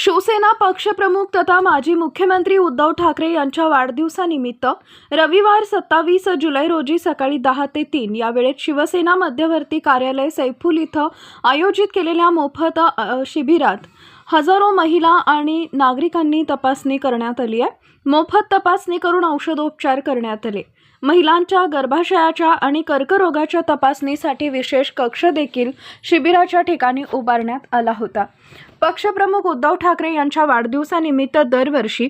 शिवसेना पक्षप्रमुख तथा माजी मुख्यमंत्री उद्धव ठाकरे यांच्या वाढदिवसानिमित्त रविवार सत्तावीस जुलै रोजी सकाळी दहा ते तीन या वेळेत शिवसेना मध्यवर्ती कार्यालय सैफुल इथं आयोजित केलेल्या मोफत शिबिरात हजारो महिला आणि नागरिकांनी तपासणी करण्यात आली आहे. मोफत तपासणी करून औषधोपचार करण्यात आले. महिलांच्या गर्भाशयाच्या आणि कर्करोगाच्या तपासणीसाठी विशेष कक्ष देखील शिबिराच्या ठिकाणी उभारण्यात आला होता. पक्षप्रमुख उद्धव ठाकरे यांच्या वाढदिवसानिमित्त दरवर्षी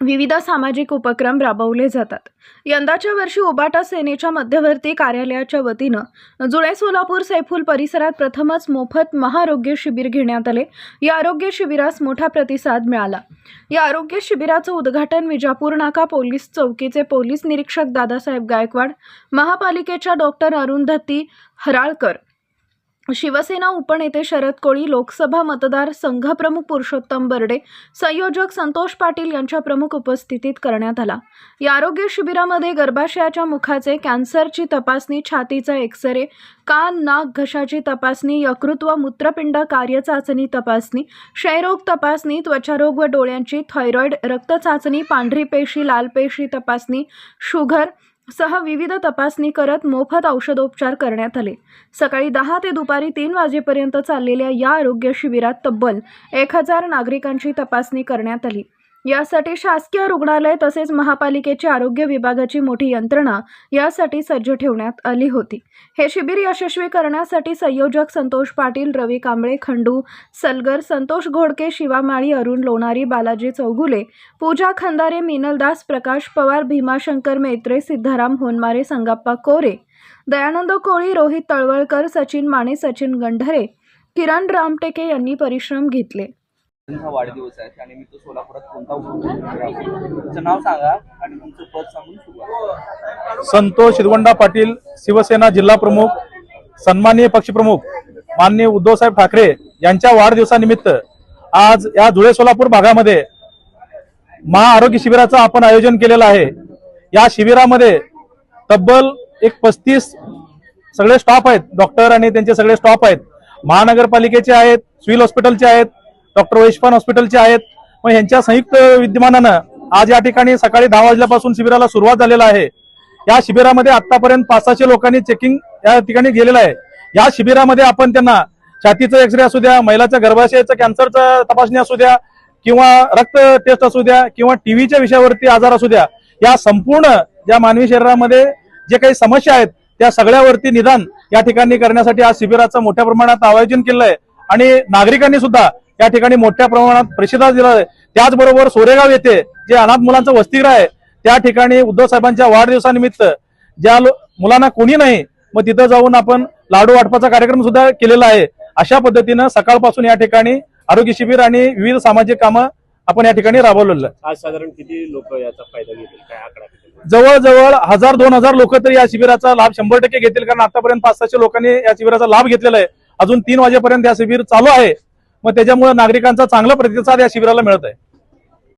विविध सामाजिक उपक्रम राबवले जातात. यंदाच्या वर्षी उबाटा सेनेच्या मध्यवर्ती कार्यालयाच्या वतीनं जुळे सोलापूर सैफुल परिसरात प्रथमच मोफत महाआरोग्य शिबिर घेण्यात आले. या आरोग्य शिबिरास मोठा प्रतिसाद मिळाला. या आरोग्य शिबिराचं उद्घाटन विजापूर नाका पोलीस चौकीचे पोलीस निरीक्षक दादासाहेब गायकवाड महापालिकेच्या डॉक्टर अरुंधती हराळकर शिवसेना उपनेते शरद कोळी लोकसभा मतदार संघप्रमुख पुरुषोत्तम बर्डे संयोजक संतोष पाटील यांच्या प्रमुख उपस्थितीत करण्यात आला. या आरोग्य शिबिरामध्ये गर्भाशयाच्या मुखाचे कॅन्सरची तपासणी छातीचा एक्सरे कान नाक घशाची तपासणी यकृत व मूत्रपिंड कार्य चाचणी तपासणी क्षयरोग तपासणी त्वचारोग व डोळ्यांची थायरॉईड रक्त चाचणी पांढरी पेशी लाल पेशी तपासणी शुगर सह विविध तपासणी करत मोफत औषधोपचार करण्यात आले. सकाळी दहा ते दुपारी तीन वाजेपर्यंत चाललेल्या या आरोग्य शिबिरात तब्बल एक हजार नागरिकांची तपासणी करण्यात आली. यासाठी शासकीय रुग्णालय तसेच महापालिकेची आरोग्य विभागाची मोठी यंत्रणा यासाठी सज्ज ठेवण्यात आली होती. हे शिबिर यशस्वी करण्यासाठी संयोजक संतोष पाटील रवी कांबळे खंडू सलगर संतोष घोडके शिवामाळी अरुण लोणारी बालाजी चौगुले पूजा खंदारे मिनलदास प्रकाश पवार भीमाशंकर मेत्रे सिद्धाराम होनमारे संगप्पा कोरे दयानंद कोळी रोहित तळवळकर सचिन माने सचिन गंढरे किरण रामटेके यांनी परिश्रम घेतले. त्यांचा वाढदिवस आहे त्यानिमित्त सोलापुरात कोणता उपक्रम तुमचं नाव सांगा आणि तुमचं पद सांगून सुरुवात संतोष शिरवंडा पाटील शिवसेना जिल्हा प्रमुख सन्माननीय पक्षप्रमुख माननीय उद्धवसाहेब ठाकरे यांच्या वाढदिवसानिमित्त आज या धुळे सोलापूर भागामध्ये महाआरोग्य शिबिराचं आपण आयोजन केलेलं आहे. या शिबिरामध्ये तब्बल एक पस्तीस सगळे स्टाफ आहेत डॉक्टर आणि त्यांचे सगळे स्टाफ आहेत. महानगरपालिकेचे आहेत सिव्हिल हॉस्पिटलचे आहेत डॉक्टर वैश्वान हॉस्पिटलचे आहेत. मग यांच्या संयुक्त विद्यमानानं आज या ठिकाणी सकाळी दहा वाजल्यापासून शिबिराला सुरुवात झालेला आहे. या शिबिरामध्ये आतापर्यंत पाच सहाशे लोकांनी चेकिंग या ठिकाणी गेलेलं आहे. या शिबिरामध्ये आपण त्यांना छातीचं एक्सरे असू द्या महिलाच्या गर्भाशयाचं कॅन्सरचं तपासणी असू द्या किंवा रक्त टेस्ट असू द्या किंवा टीव्हीच्या विषयावरती आजार असू द्या या संपूर्ण ज्या मानवी शरीरामध्ये जे काही समस्या आहेत त्या सगळ्यावरती निदान या ठिकाणी करण्यासाठी आज शिबिराचं मोठ्या प्रमाणात आयोजन केलं आहे आणि नागरिकांनी सुद्धा या ठिकाणी मोठ्या प्रमाणात प्रतिसाद दिला आहे त्याचबरोबर सोरेगाव येथे जे अनाथ मुलांचं वसतिगृह आहे त्या ठिकाणी उद्धव साहेबांच्या वाढदिवसानिमित्त ज्या मुलांना कोणी नाही मग तिथं जाऊन आपण लाडू वाटपाचा कार्यक्रम सुद्धा केलेला आहे. अशा पद्धतीनं सकाळपासून या ठिकाणी आरोग्य शिबिर आणि विविध सामाजिक कामं आपण या ठिकाणी राबवलेलं आज साधारण किती लोक याचा फायदा घेतील? काय आकडा जवळजवळ हजार दोन हजार लोक तरी या शिबिराचा लाभ शंभर टक्के घेतील कारण आतापर्यंत पाच सहाशे लोकांनी या शिबिराचा लाभ घेतलेला आहे. अजून तीन वाजेपर्यंत या शिबिर चालू आहे. मग त्याच्यामुळे नागरिकांचा चांगला प्रतिसाद या शिबिराला मिळत आहे